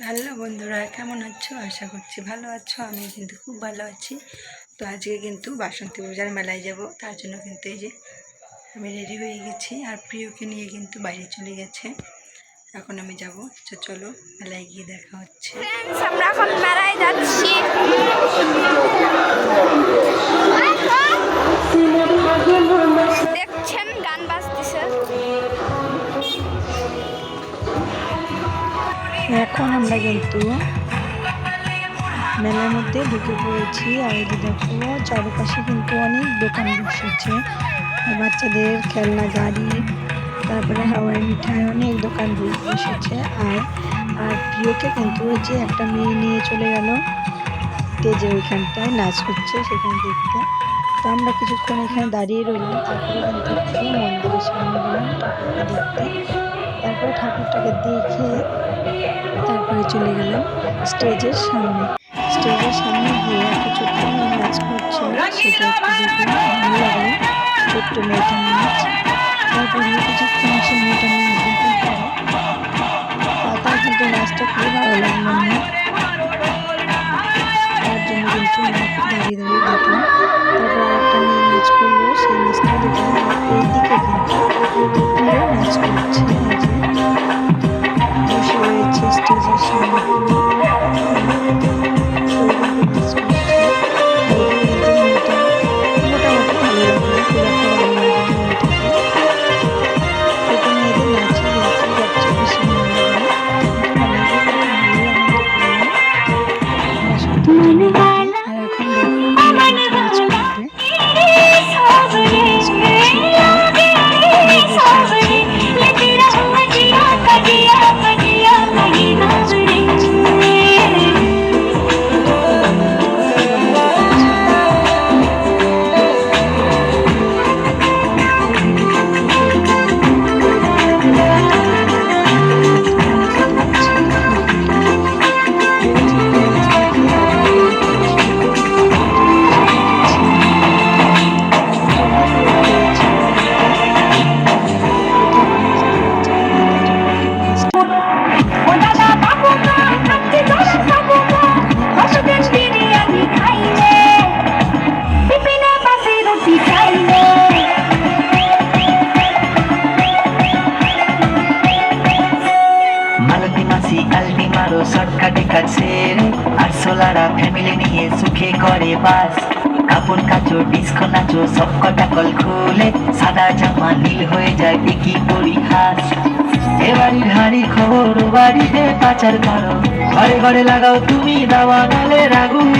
Hello বন্ধুরা, কেমন আছো? আশা করছি ভালো আছো। আমি কিন্তু খুব ভালো আছি। তো আজকে কিন্তু বাসন্তী পূজার মেলায় যাব। তার জন্য কিন্তু এই যে আমি রেডি হয়ে গেছি আর প্রিয়কে নিয়ে কিন্তু বাইরে চলে গেছে। এখন আমি যাব। তো চলো, মেলায় গিয়ে দেখা হচ্ছে। আমরা এখন মেলায় এখন আমরা কিন্তু মেলার মধ্যে ঢুকে পড়েছি। আর এই দেখো, চারপাশে কিন্তু অনেক দোকান বসেছে। বাচ্চাদের খেলনা, গাড়ি, তারপরে হাওয়াই মিঠাই অনেক দোকান বসেছে। আর আর প্রিয়কে কিন্তু ওই যে একটা মেয়ে নিয়ে চলে গেল। স্টেজের ওইখানটায় নাচ হচ্ছে সেখানে দেখতে। তো আমরা কিছুক্ষণ এখানে দাঁড়িয়ে রইলাম। তারপরে কিন্তু মন্দিরের সামনে গেলাম দেখতে। তারপরে ঠাকুরটাকে দেখে তারপরে চলে গেলাম স্টেজের সামনে। স্টেজের সামনে গিয়ে একটা ছোট্ট মেয়ে নাচ করছিল সেটা একটু ভালো লাগল ছোট্ট মেয়েটা নাচ। তারপরে মারো শর্টকাটে কাছে আর ফ্যামিলি নিয়ে সুখে করে বাস। কাপড় কাচো ডিস্কো নাচো, সব কটা কল খুলে সাদা জামা নীল হয়ে যায় কি পরিহাস। এ বাড়ির হাড়ির খবর বাড়িতে পাচার করো। ঘরে ঘরে লাগাও তুমি দাওয়া নালে রাগুন।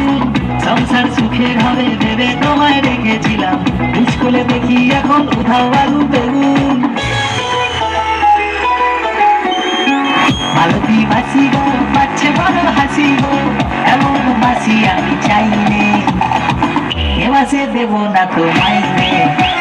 সংসার সুখের হবে ভেবে তোমায় রেখেছিলাম। স্কুলে দেখি এখন উধাও আলু বেগুন। মালতী মাসি গো গো এমন বাসি আমি চাইলে এবার দেব না তো মাইনে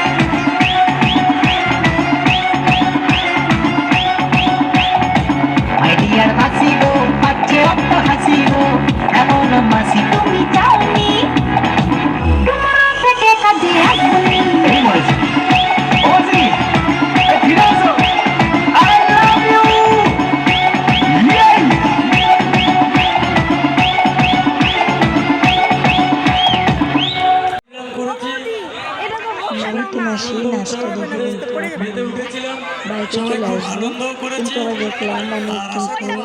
কিন্তু বাড়িতে চলে আসলো কিন্তু আবার দেখলাম অনেক কিন্তু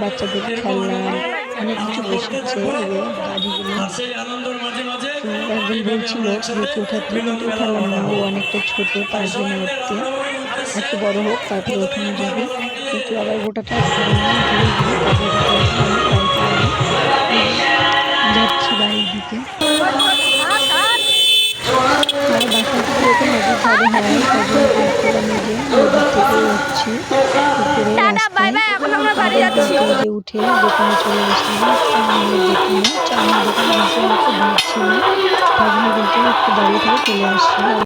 বাচ্চাদের খেলনা অনেক কিছু বসেছে এবার গাড়িগুলো একজন বলছিল ছেলেকে উঠাতে কিন্তু উঠালাম না ও অনেকটা ছোট পারবে না উঠতে একটু বড় হোক তারপরে ওঠানো যাবে। কিন্তু আবার গোটাটা ঘুরে ঘুরে তারপরে যাচ্ছি বাড়ির দিকে আর বাসা থেকে ওকে নদীর ধারে হয় তার জন্য কিন্তু আমি যে নদীর থেকে উঠছি উপরে টাটা বাই বাই এখন আমরা বাড়ি উঠে দোকানে চলে আসলাম। চাউমিনের দোকানে চাউমিনের দোকানে কিন্তু অনেক ভিড় ছিল তার জন্য কিন্তু একটু দাঁড়িয়ে থেকে চলে আসছি